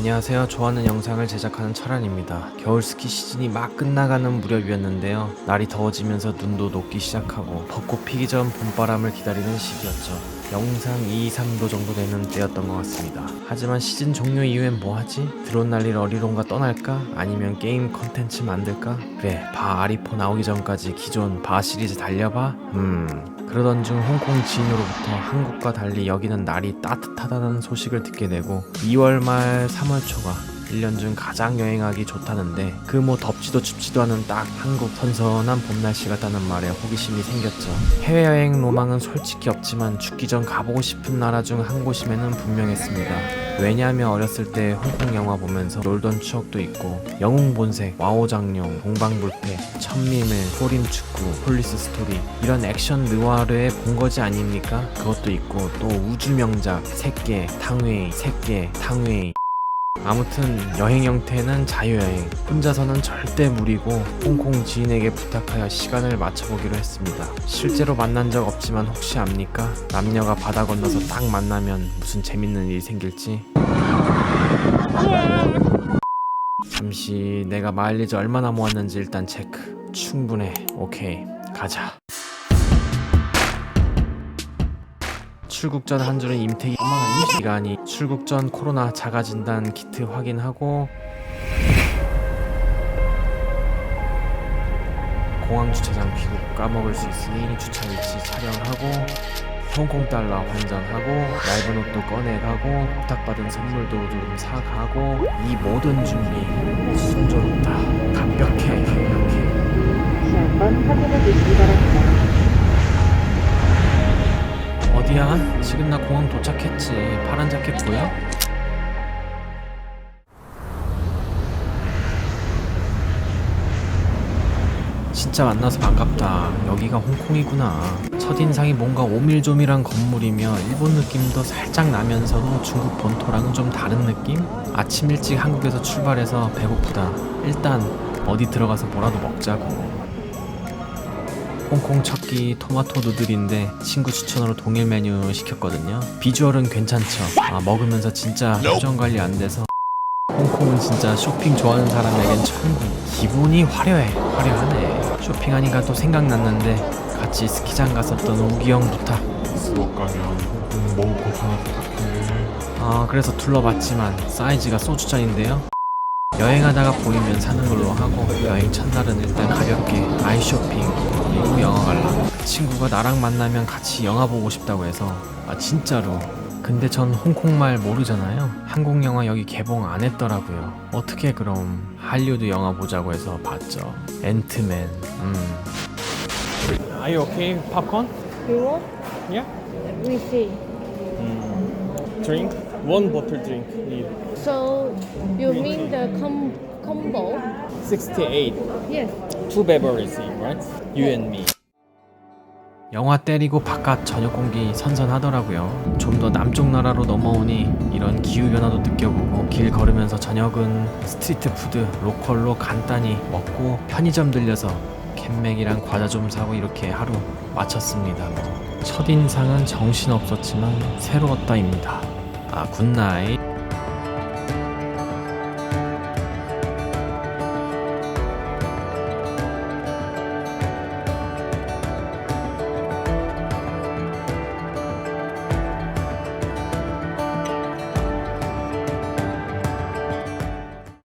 안녕하세요. 좋아하는 영상을 제작하는 철환입니다. 겨울 스키 시즌이 막 끝나가는 무렵이었는데요. 날이 더워지면서 눈도 녹기 시작하고 벚꽃 피기 전 봄바람을 기다리는 시기였죠. 영상 2, 3도 정도 되는 때였던 것 같습니다. 하지만 시즌 종료 이후엔 뭐 하지? 드론 날릴 어리론가 떠날까? 아니면 게임 컨텐츠 만들까? 그래, 바 아리포 나오기 전까지 기존 바 시리즈 달려봐? 음, 그러던 중 홍콩 진으로부터 한국과 달리 여기는 날이 따뜻하다는 소식을 듣게 되고 2월 말 3월 초가 1년 중 가장 여행하기 좋다는데 그 뭐 덥지도 춥지도 않은 딱 한국 선선한 봄 날씨 같다는 말에 호기심이 생겼죠. 해외여행 로망은 솔직히 없지만 죽기 전 가보고 싶은 나라 중 한 곳임에는 분명했습니다. 왜냐하면 어렸을 때 홍콩 영화 보면서 놀던 추억도 있고 영웅 본색, 와오 장룡, 동방불패, 천미밀, 소림 축구, 폴리스 스토리 이런 액션 느와르에 본 거지 아닙니까? 그것도 있고 또 우주 명작, 새끼, 탕웨이, 새끼, 탕웨이 아무튼 여행 형태는 자유여행. 혼자서는 절대 무리고 홍콩 지인에게 부탁하여 시간을 맞춰보기로 했습니다. 실제로 만난 적 없지만 혹시 압니까? 남녀가 바다 건너서 딱 만나면 무슨 재밌는 일이 생길지? 잠시 내가 마일리지 얼마나 모았는지 일단 체크. 충분해. 오케이. 가자 출국 전 한 주는 엄마가 임시간이 출국 전 코로나 자가 진단 키트 확인하고 공항 주차장 귀국 까먹을 수 있으니 주차 위치 촬영하고 홍콩 달러 환전하고 얇은 옷도 꺼내가고 부탁받은 선물도 좀 사가고 이 모든 준비 순조롭다 다시 한번 확인해 주시기 바랍니다. 어디야? 지금 나 공항 도착했지. 파란 자켓 보여? 진짜 만나서 반갑다. 여기가 홍콩이구나. 첫인상이 뭔가 오밀조밀한 건물이며 일본 느낌도 살짝 나면서도 중국 본토랑은 좀 다른 느낌? 아침 일찍 한국에서 출발해서 배고프다. 일단 어디 들어가서 뭐라도 먹자고. 홍콩 첫끼 토마토 누들인데 친구 추천으로 동일 메뉴 시켰거든요. 비주얼은 괜찮죠. 아 먹으면서 진짜 표정 관리 안 돼서 홍콩은 진짜 쇼핑 좋아하는 사람에겐 천국. 기분이 화려해. 화려하네. 쇼핑하니까 또 생각났는데 같이 스키장 갔었던 우기 형 부탁. 수업 가면 홍콩 먹을 것 하나 부탁해. 아 그래서 둘러봤지만 사이즈가 소주잔인데요. 여행하다가 보이면 사는 걸로 하고 여행 첫날은 일단 가볍게 아이 쇼핑 그리고 영화 관람 그 친구가 나랑 만나면 같이 영화 보고 싶다고 해서 아 진짜로 근데 전 홍콩말 모르잖아요 한국 영화 여기 개봉 안 했더라고요 어떻게 그럼 할리우드 영화 보자고 해서 봤죠 앤트맨 음 Are you okay? Popcorn? You want? Yeah. We see. Drink? One bottle drink need So you mean the com- combo? 68 Yes. two beverages, right? You and me. 영화 때리고 바깥 저녁 공기 선선하더라고요. 좀 더 남쪽 나라로 넘어오니 이런 기후 변화도 느껴보고 길 걸으면서 저녁은 스트리트 푸드 로컬로 간단히 먹고 편의점 들려서 캔맥이랑 과자 좀 사고 이렇게 하루 마쳤습니다. 첫 인상은 정신 없었지만 새로웠다입니다. 아 굿나잇.